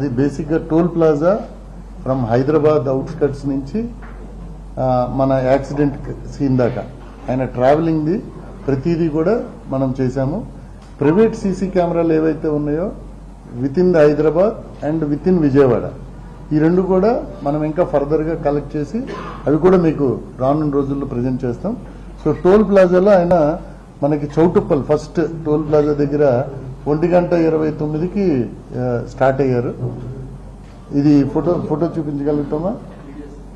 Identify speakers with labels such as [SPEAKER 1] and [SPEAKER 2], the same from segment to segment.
[SPEAKER 1] అది బేసిక్గా toll plaza from Hyderabad outskirts నుంచి మన యాక్సిడెంట్ సీన్ దాకా. ఆయన ట్రావెలింగ్ది ప్రతిదీ కూడా మనం చేశాము. ప్రైవేట్ సీసీ కెమెరాలు ఏవైతే ఉన్నాయో within the Hyderabad and within Vijayawada. ఈ రెండు కూడా మనం ఇంకా ఫర్దర్గా కలెక్ట్ చేసి అవి కూడా మీకు రానున్న రోజుల్లో ప్రజెంట్ చేస్తాం. సో టోల్ ప్లాజాలో ఆయన మనకి చౌటుప్పల్ ఫస్ట్ టోల్ ప్లాజా దగ్గర ఒంటి గంట ఇరవై తొమ్మిదికి స్టార్ట్ అయ్యారు. ఇది ఫోటో ఫోటో చూపించగలుగుతామా?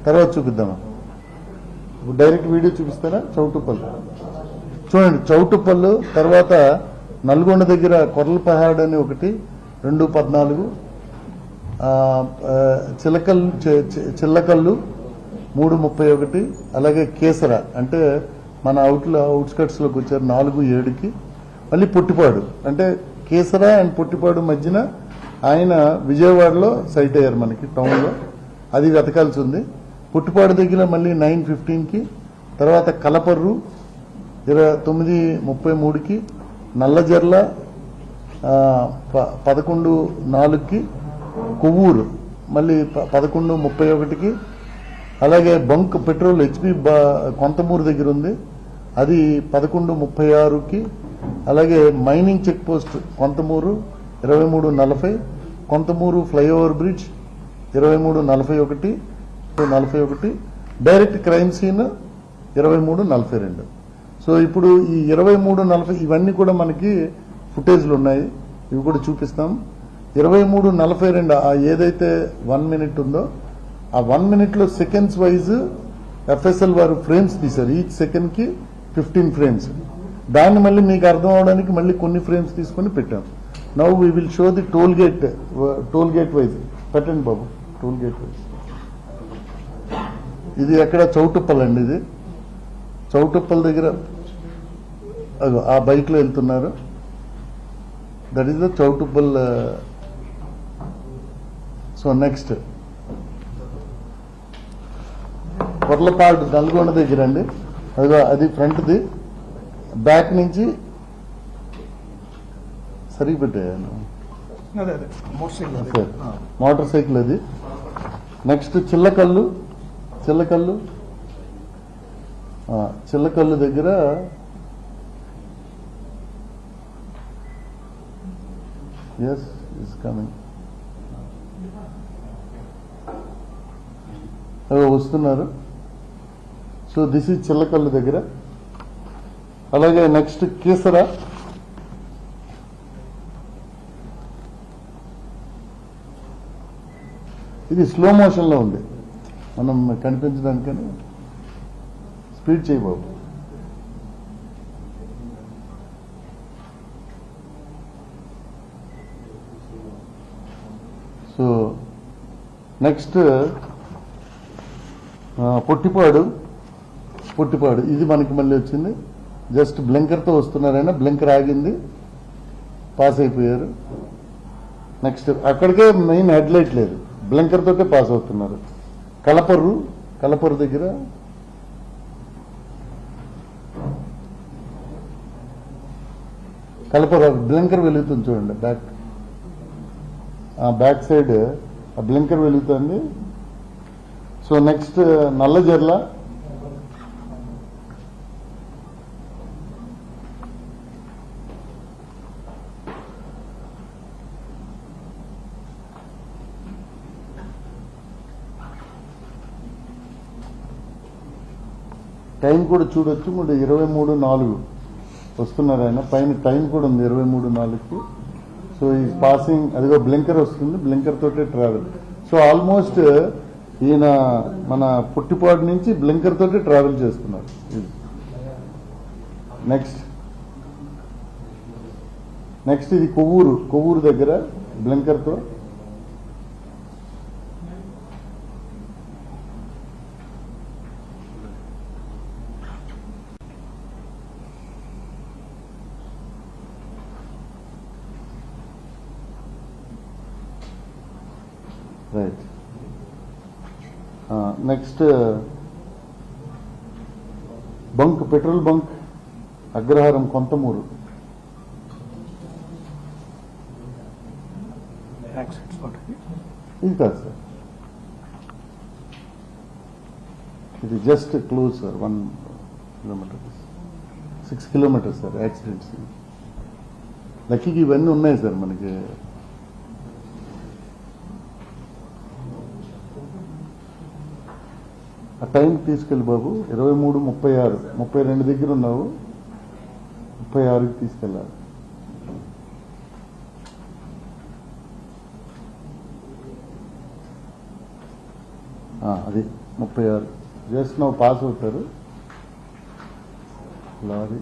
[SPEAKER 1] తర్వాత చూపిద్దామా? ఇప్పుడు డైరెక్ట్ వీడియో చూపిస్తారా? చౌటుపల్లి. చూడండి చౌటుపల్లు తర్వాత నల్గొండ దగ్గర కొర్లపహాడ్ అని ఒకటి రెండు పద్నాలుగు చిలకల్లు చిల్లకల్లు మూడు ముప్పై ఒకటి అలాగే కేసర. అంటే మన అవుట్లో అవుట్స్కట్స్లోకి వచ్చారు నాలుగు ఏడుకి. మళ్ళీ పొట్టిపాడు. అంటే కేసర అండ్ పుట్టిపాడు మధ్యన ఆయన విజయవాడలో సైట్ అయ్యారు మనకి టౌన్లో అది వెతకాల్సి ఉంది పుట్టిపాడు దగ్గర మళ్ళీ నైన్ ఫిఫ్టీన్కి తర్వాత కలపర్రు ఇరవై తొమ్మిది ముప్పై మూడుకి నల్లజర్ల ప- పదకొండు నాలుగుకి కొవ్వూరు మళ్ళీ పదకొండు ముప్పై ఒకటికి అలాగే బంక్ పెట్రోల్ హెచ్పి కొంతమూరు దగ్గర ఉంది. అది పదకొండు ముప్పై ఆరుకి అలాగే మైనింగ్ చెక్ పోస్ట్ కొంతమూరు ఇరవై మూడు నలభై కొంతమూరు ఫ్లైఓవర్ బ్రిడ్జ్ ఇరవై మూడు నలభై ఒకటి నలభై ఒకటి డైరెక్ట్ క్రైమ్ సీన్ ఇరవై మూడు నలభై రెండు. సో ఇప్పుడు ఈ ఇరవై మూడు నలభై ఇవన్నీ కూడా మనకి ఫుటేజ్లు ఉన్నాయి. ఇవి కూడా చూపిస్తాం. ఇరవై మూడు నలభై రెండు ఆ ఏదైతే వన్ మినిట్ ఉందో ఆ వన్ మినిట్లో సెకండ్స్ వైజ్ ఎఫ్ఎస్ఎల్ వారు ఫ్రేమ్స్ తీశారు. ఈచ్ సెకండ్కి ఫిఫ్టీన్ ఫ్రేమ్స్ దాన్ని మళ్ళీ మీకు అర్థం అవడానికి మళ్ళీ కొన్ని ఫ్రేమ్స్ తీసుకొని పెట్టాం. Now we will show the toll gate toll gate wise పెట్టండి బాబు టోల్ గేట్ వైజ్ ఇది ఎక్కడ? చౌటుప్పల్ అండి ఇది. చౌటుప్పల్ దగ్గర అగో ఆ బైక్లో వెళ్తున్నారు. That is the Choutuppal uh, so next Korlapadu Nalgonda దగ్గర అండి. అదిగో అది ఫ్రంట్ది బ్యాక్ నుంచి సరిగి పెట్టాను
[SPEAKER 2] మోటార్ సైకిల్ అదే.
[SPEAKER 1] నెక్స్ట్ చిల్లకల్లు చిల్లకల్లు చిల్లకల్లు దగ్గర ఎస్ ఇస్ కమింగ్ వస్తున్నారు. సో దిస్ ఇస్ చిల్లకల్లు దగ్గర. అలాగే నెక్స్ట్ కీసర. ఇది స్లో మోషన్లో ఉంది. మనం కనిపించడానికని స్పీడ్ చేయబాబు సో నెక్స్ట్ పొట్టిపాడు. పొట్టిపాడు. ఇది మనకి మళ్ళీ వచ్చింది. జస్ట్ బ్లింకర్తో వస్తున్నారైనా బ్లింకర్ ఆగింది పాస్ అయిపోయారు. నెక్స్ట్ అక్కడికే మెయిన్ హెడ్లైట్ లేదు. బ్లింకర్ తోటే పాస్ అవుతున్నారు. కలపర్రు కలపర్రు దగ్గర. కలపర్రు బ్లింకర్ వెలుగుతుంది చూడండి బ్యాక్. ఆ బ్యాక్ సైడ్ ఆ బ్లింకర్ వెలుగుతుంది. So next Nallajarla. టైం కూడా చూడొచ్చు. మూడు ఇరవై మూడు నాలుగు వస్తున్నారు ఆయన. పైన టైం కూడా ఉంది ఇరవై మూడు నాలుగుకి. సో ఈ పాసింగ్ అదిగో బ్లింకర్ వస్తుంది. బ్లింకర్ తోటే ట్రావెల్ సో ఆల్మోస్ట్ ఈయన మన పుట్టిపాడు నుంచి బ్లింకర్ తోటే ట్రావెల్ చేస్తున్నారు. ఇది. నెక్స్ట్ నెక్స్ట్ ఇది కొవ్వూరు. కొవ్వూరు దగ్గర బ్లింకర్తో. బ్లింకర్తో right next bunk petrol bunk Agraharam Konthamuru
[SPEAKER 2] back side spot అది.
[SPEAKER 1] ఇది కాదు సార్ ఇది just close sir one kilometer six kilometers sir accidents లక్కీకి ఇవన్నీ ఉన్నాయి సార్ మనకి ఆ టైంకి తీసుకెళ్ళి బాబు ఇరవై మూడు ముప్పై ఆరు ముప్పై రెండు దగ్గర ఉన్నావు. ముప్పై ఆరుకి తీసుకెళ్ళాలి. అది ముప్పై ఆరు. జస్ట్ పాస్ అవుతారు. లారీ.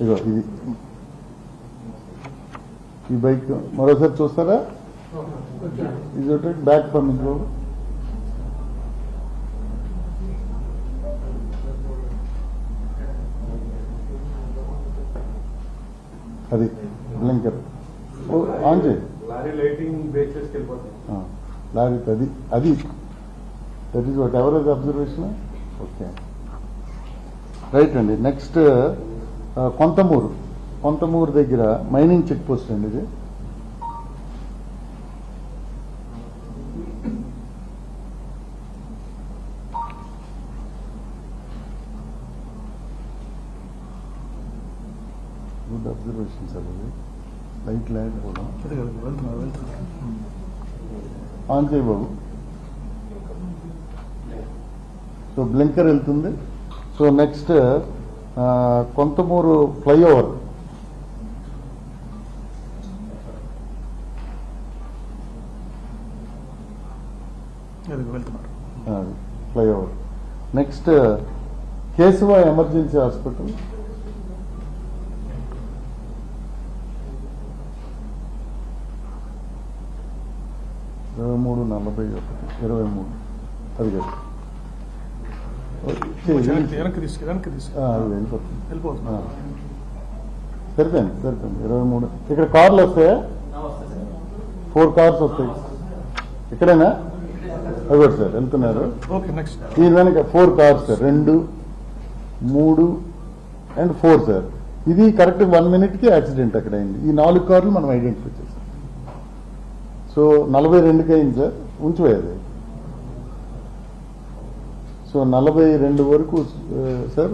[SPEAKER 1] ఇదో ఇది. ఈ బైక్ మరోసారి చూస్తారా? ఇది ఒకటి బ్యాక్ పంపించు అది బ్లింకర్ ఆన్ చేయి
[SPEAKER 3] లారీ
[SPEAKER 1] అది అది that is whatever observation okay right అండి నెక్స్ట్ కొంతమూరు కొంతమూరు దగ్గర మైనింగ్ చెక్ పోస్ట్ అండి ఇది గుడ్ అబ్జర్వేషన్ సార్ అది లైట్
[SPEAKER 2] వెళ్తున్నారు
[SPEAKER 1] ఆన్ చేయి బాబు. సో బ్లింకర్ వెళ్తుంది. So next Konthamuru flyover. Flyover. Next Kesava emergency hospital. ఇరవై మూడు నలభై ఒకటి ఇరవై మూడు అది వెళ్ళిపోతుంది. సరిపోయింది సరిపోయింది. ఇరవై మూడు ఇక్కడ కార్లు వస్తాయా? ఫోర్ కార్స్ వస్తాయి. ఇక్కడేనా? అదే సార్ వెళ్తున్నారు.
[SPEAKER 2] Okay next.
[SPEAKER 1] దీని వెనక ఫోర్ కార్స్ సార్. రెండు మూడు అండ్ ఫోర్ సార్. ఇది కరెక్ట్ వన్ మినిట్కి యాక్సిడెంట్ అక్కడ అయింది. ఈ నాలుగు కార్లు మనం ఐడెంటిఫై చేసాం సో నలభై రెండుకి అయింది సార్. ఉంచిపోయేది. సో నలభై రెండు వరకు sir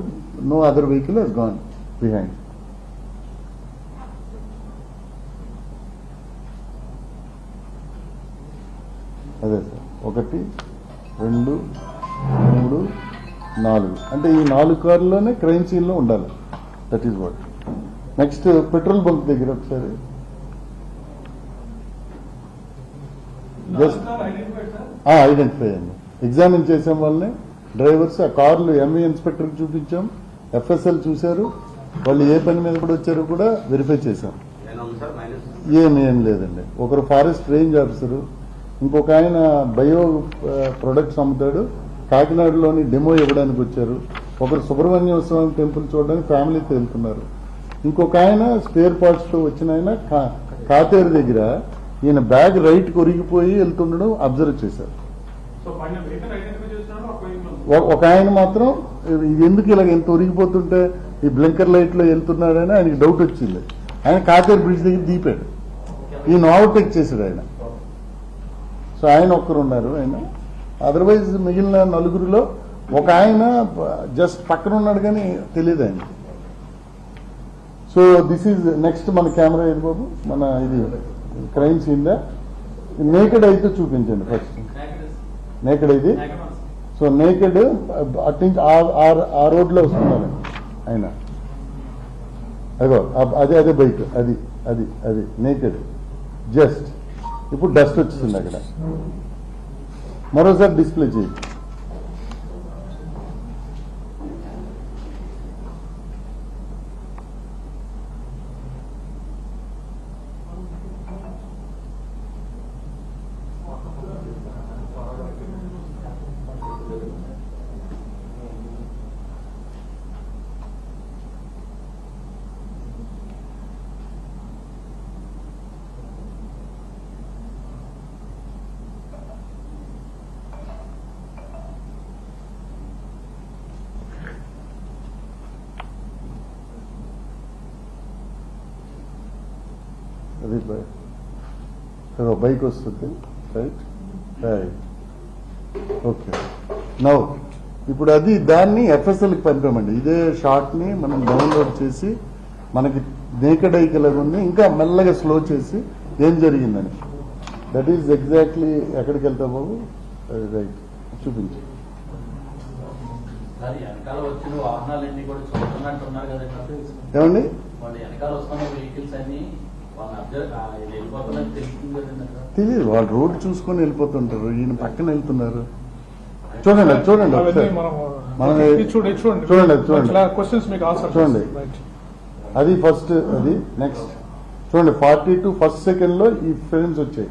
[SPEAKER 1] no other vehicle he's gone behind అదే సార్. ఒకటి రెండు మూడు నాలుగు. అంటే ఈ నాలుగు కార్లోనే క్రైమ్ సీన్లో ఉండాలి. That is what next petrol bunk దగ్గర ఒకసారి. జస్ట్ ఐడెంటిఫై అయ్యాము ఎగ్జామిన్ చేసాం వాళ్ళని. డ్రైవర్స్ ఆ కార్లు ఎంఈ ఇన్స్పెక్టర్కి చూపించాం. ఎఫ్ఎస్ఎల్ చూశారు. వాళ్ళు ఏ పని మీద కూడా వచ్చారో కూడా వెరిఫై చేశాం.
[SPEAKER 3] ఏమి
[SPEAKER 1] ఏం లేదండి. ఒకరు ఫారెస్ట్ రేంజ్ ఆఫీసరు ఇంకొక ఆయన బయో ప్రొడక్ట్స్ అమ్ముతాడు. కాకినాడలోని డెమో ఇవ్వడానికి వచ్చారు. ఒకరు సుబ్రహ్మణ్య స్వామి టెంపుల్ చూడడానికి ఫ్యామిలీతో వెళ్తున్నారు. ఇంకొక ఆయన స్పేర్ పార్ట్స్తో వచ్చిన ఆయన కా- కాతేరు దగ్గర ఈయన బ్యాగ్ రైట్ కొరిగిపోయి వెళ్తుండడం అబ్జర్వ్ చేశారు.
[SPEAKER 3] ఒక
[SPEAKER 1] ఆయన మాత్రం ఎందుకు ఇలా ఎంత ఒరిగిపోతుంటే ఈ బ్లింకర్ లైట్లో వెళ్తున్నాడని ఆయనకి డౌట్ వచ్చింది. ఆయన కాతేరు బ్రిడ్జ్ దగ్గర దీపాడు ఈయన ఓవర్టేక్ చేశాడు ఆయన. సో ఆయన ఒక్కరు ఉన్నారు ఆయన. అదర్వైజ్ మిగిలిన నలుగురిలో ఒక ఆయన జస్ట్ పక్కన ఉన్నాడు కానీ తెలియదు ఆయన సో దిస్ ఈజ్ నెక్స్ట్ మన కెమెరా ఏది బాబు? మన ఇది. క్రైమ్ సీన్ దా? నేకెడ్ అయితే చూపించండి ఫస్ట్ నేకెడ్ ఇది? సో నేకెడ్ అటు నుంచి ఆ- రోడ్లో రోడ్లో వస్తున్నారు ఆయన అదిగో అదే అదే బైక్ అది అది అది నేకెడ్ జస్ట్ ఇప్పుడు డస్ట్ వచ్చింది అక్కడ. మరోసారి డిస్ప్లే చేయి. బాయ్ ఒక బైక్ వస్తుంది రైట్ రైట్ ఓకే నౌ ఇప్పుడు అది దాన్ని ఎఫ్ఎస్ఎల్కి పంపామండి. ఇదే షార్ట్ని మనం డౌన్లోడ్ చేసి మనకి నేకడ్ ఉంది ఇంకా మెల్లగా స్లో చేసి ఏం జరిగిందని. దట్ ఈజ్ ఎగ్జాక్ట్లీ ఎక్కడికి వెళ్తావు బాబు? రైట్ చూపించు.
[SPEAKER 4] ఉన్నారు కదండి
[SPEAKER 1] ఏమండి? తెలియదు వాళ్ళు రోడ్డు చూసుకొని వెళ్ళిపోతుంటారు. ఈయన పక్కన వెళ్తున్నారు. చూడండి అది చూడండి ఒకసారి.
[SPEAKER 2] మనం చూడండి ఇది చూడండి.
[SPEAKER 1] చూడండి, అది చూడండి.
[SPEAKER 2] క్వశ్చన్స్ మీకు ఆన్సర్
[SPEAKER 1] చూడండి.
[SPEAKER 2] రైట్
[SPEAKER 1] అది ఫస్ట్ అది నెక్స్ట్ చూడండి ఫార్టీ టూ ఫస్ట్ సెకండ్లో ఈ ఫ్రేమ్స్ వచ్చాయి.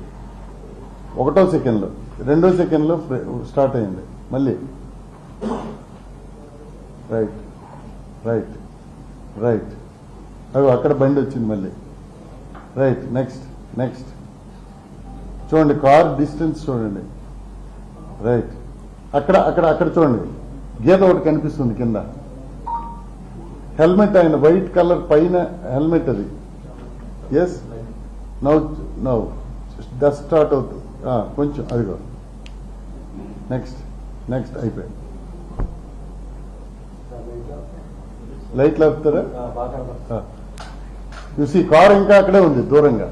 [SPEAKER 1] ఒకటో సెకండ్లో రెండో సెకండ్లో స్టార్ట్ అయింది. మళ్ళీ. రైట్ రైట్ రైట్ అవి అక్కడ బండి వచ్చింది మళ్ళీ. రైట్ నెక్స్ట్ నెక్స్ట్ చూడండి కార్ డిస్టెన్స్ చూడండి. రైట్ అక్కడ అక్కడ అక్కడ చూడండి. గీత ఒకటి కనిపిస్తుంది కింద. హెల్మెట్ ఆయన వైట్ కలర్ పైన హెల్మెట్ అది. Yes now now dust start అవుతుంది కొంచెం అదిగో. నెక్స్ట్ నెక్స్ట్ అయిపోయింది. లైట్లు ఆపుతారా చూసి కార్ ఇంకా అక్కడే ఉంది దూరంగా.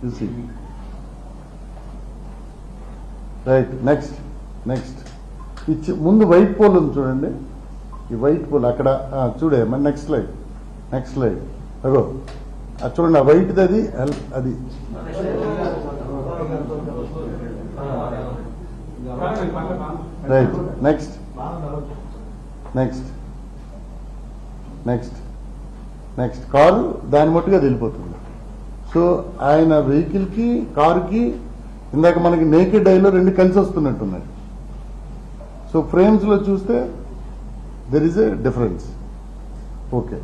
[SPEAKER 1] చూసి రైట్ నెక్స్ట్ నెక్స్ట్ ఇచ్చి ముందు వైట్ పోల్ ఉంది చూడండి. ఈ వైట్ పోల్ అక్కడ చూడే మన నెక్స్ట్ లైట్ నెక్స్ట్ లైట్ అగో అది చూడండి ఆ వైట్ది అది అది. Right next next next next car దాని మట్టుగా అది వెళ్ళిపోతుంది. సో ఆయన వెహికల్కి కారుకి ఇందాక మనకి నేకెడ్ ఐలో రెండు కలిసి వస్తున్నట్టున్నాయి. సో ఫ్రేమ్స్లో చూస్తే there is a difference okay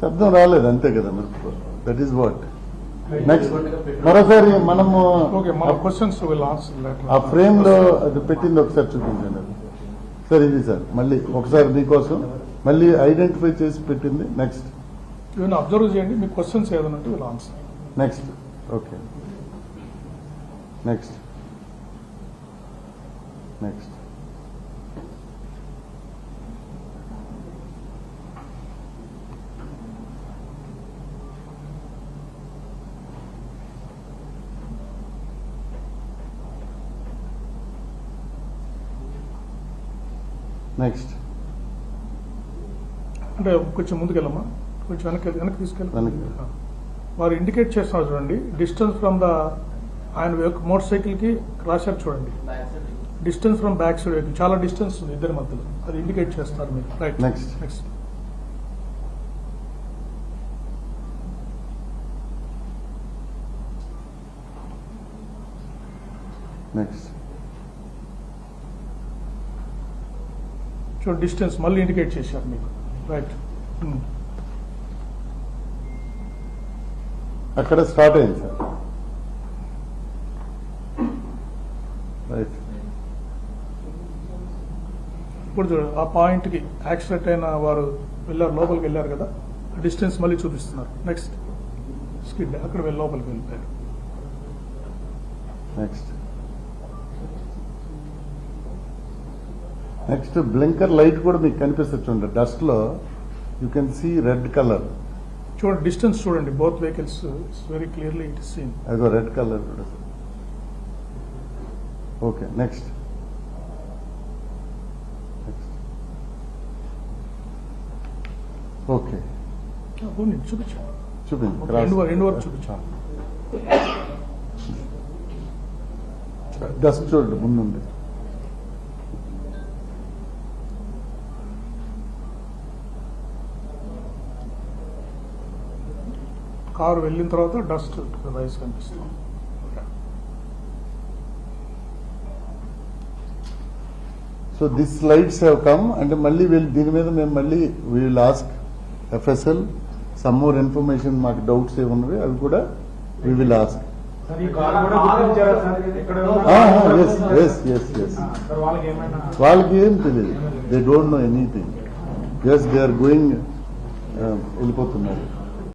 [SPEAKER 4] శబ్దం
[SPEAKER 1] రాలేదు అంతే కదా దట్ ఈస్ వాట్ నెక్స్ట్ మరోసారి మనము
[SPEAKER 2] ఓకే మన క్వశ్చన్స్ విల్ ఆన్సర్
[SPEAKER 1] ఆ ఫ్రేమ్లో అది పెట్టింది ఒకసారి చూపించండి. అది సార్ ఇది సార్. మళ్ళీ ఒకసారి మీకోసం మళ్ళీ ఐడెంటిఫై చేసి పెట్టింది. నెక్స్ట్
[SPEAKER 2] ఇవన్నీ అబ్జర్వ్ చేయండి. మీ క్వశ్చన్స్ ఏదైనా ఉంటే will answer
[SPEAKER 1] next okay next next next
[SPEAKER 2] అంటే కొంచెం ముందుకెళ్ళమ్మా. కొంచెం వెనక్కి వెనక్కి తీసుకెళ్ళి. వారు ఇండికేట్ చేస్తున్నారు చూడండి. డిస్టెన్స్ ఫ్రమ్ ద ఆయన మోటార్ సైకిల్కి రాశారు చూడండి. Distance from back side vehicle చాలా డిస్టెన్స్ ఉంది ఇద్దరి మధ్యలో. అది ఇండికేట్ చేస్తున్నారు మీరు. Right
[SPEAKER 1] Next.
[SPEAKER 2] నెక్స్ట్
[SPEAKER 1] నెక్స్ట్
[SPEAKER 2] చూడండి డిస్టెన్స్ మళ్ళీ ఇండికేట్ చేశారు మీకు. రైట్
[SPEAKER 1] అక్కడ స్టార్ట్ అయింది సార్. రైట్
[SPEAKER 2] ఇప్పుడు చూడండి ఆ పాయింట్కి యాక్సిడెంట్ అయిన వారు వెళ్ళారు లోపలికి వెళ్ళారు కదా డిస్టెన్స్ మళ్ళీ చూపిస్తున్నారు. నెక్స్ట్ స్కిడ్ అక్కడ వెళ్ళి లోపలికి వెళ్ళిపోయారు.
[SPEAKER 1] నెక్స్ట్ నెక్స్ట్ బ్లింకర్ లైట్ కూడా మీకు కనిపిస్తుంది చూడండి. డస్ట్లో you can see red colour
[SPEAKER 2] చూడండి డిస్టెన్స్ చూడండి. Both vehicles very clearly it is seen
[SPEAKER 1] అదిగో red colour okay next okay చూపించు.
[SPEAKER 2] వరకు చూపించాను
[SPEAKER 1] డస్ట్ చూడండి ముందుంది.
[SPEAKER 2] కారు వెళ్ళిన తర్వాత డస్ట్ రైస్ కనిపిస్తుంది.
[SPEAKER 1] So this lights have come అంటే మళ్ళీ వీళ్ళు దీని మీద మేము మళ్ళీ will ask FSL some more information మాకు డౌట్స్ ఏ ఉన్నవి అవి కూడా వి విల్ ఆస్క్
[SPEAKER 3] వాళ్ళకి
[SPEAKER 1] ఏం తెలియదు. They don't know anything yes they are going వెళ్ళిపోతున్నారు.